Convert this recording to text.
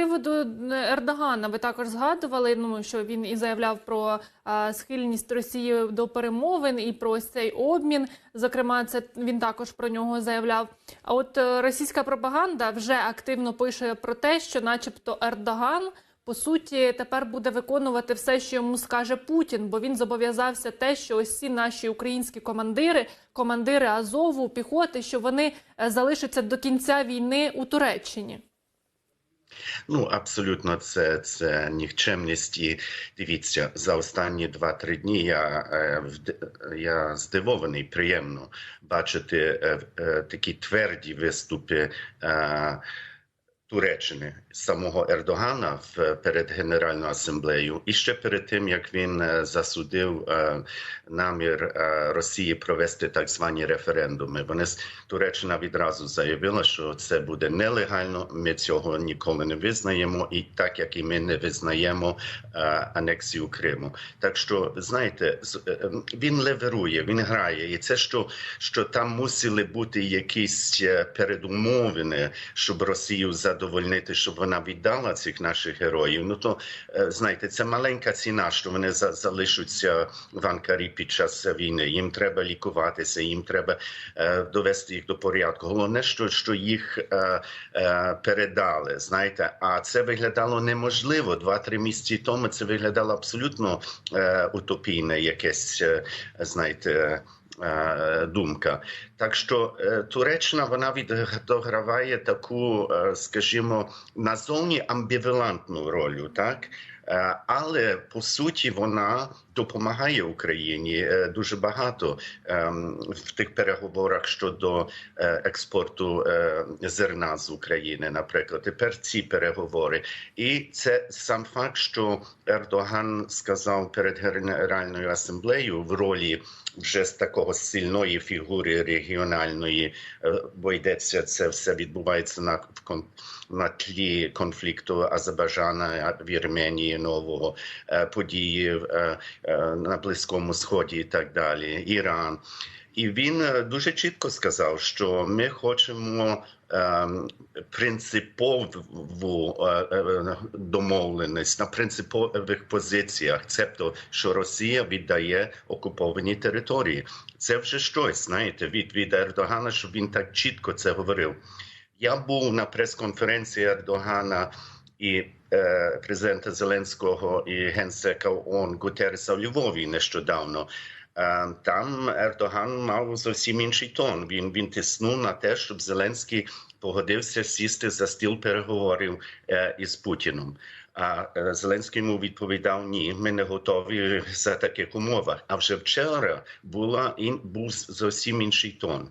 приводу Ердогана ви також згадували. Ну що він і заявляв про а, схильність Росії до перемовин і про ось цей обмін. Зокрема, це він також про нього заявляв. А от е, російська пропаганда вже активно пише про те, що, начебто, Ердоган. По суті, тепер буде виконувати все, що йому скаже Путін, бо він зобов'язався те, що ось ці наші українські командири, командири Азову, піхоти, що вони е, залишаться до кінця війни у Туреччині. Ну, абсолютно, це, це нікчемність. І дивіться, за останні 2-3 дні я, е, я здивований, приємно бачити е, е, такі тверді виступи. Туреччини самого Ердогана в перед Генеральною асамблеєю, і ще перед тим як він е, засудив е, намір е, Росії провести так звані референдуми. Вони Туреччина відразу заявила, що це буде нелегально. Ми цього ніколи не визнаємо, і так як і ми не визнаємо анексію Криму. Так що знаєте, він леверує, він грає, і це що, що там мусили бути якісь передумовини, щоб Росію задовольнити, щоб вона віддала цих наших героїв. Ну то е, знаєте, це маленька ціна, що вони за- залишаться в Анкарі під час війни. Їм треба лікуватися, їм треба е, довести їх до порядку. Головне, що, що їх е, передали. Знаєте, а це виглядало неможливо. Два-три місяці тому це виглядало абсолютно утопійне, якесь знаєте. Думка, так що е, Туреччина вона відіграває таку, е, скажімо, назовні амбівалентну роль, так Е, але по суті вона допомагає Україні дуже багато ем, в тих переговорах щодо експорту зерна з України, наприклад. Тепер ці переговори, і це сам факт, що Ердоган сказав перед Генеральною асамблеєю в ролі вже з такого сильної фігури регіональної, е, бо йдеться це все відбувається на на тлі конфлікту Азербайджана Вірменії нового е, події е, на Близькому Сході і так далі, Іран. І він е, дуже чітко сказав, що ми хочемо ем, принципову е, е, домовленість на принципових позиціях, цебто, що Росія віддає окуповані території. Це вже щось, знаєте, від, від Ердогана, щоб він так чітко це говорив. Я був на прес-конференції Ердогана і е, президента Зеленського і генсека ООН Гутерреса в Львові нещодавно. Е, Там Ердоган мав зовсім інший тон. Він він тиснув на те, щоб Зеленський погодився сісти за стіл переговорів е, із Путіном. А е, Зеленський йому відповідав: ні, ми не готові за таких умовах. А вже вчора була ін був зовсім інший тон.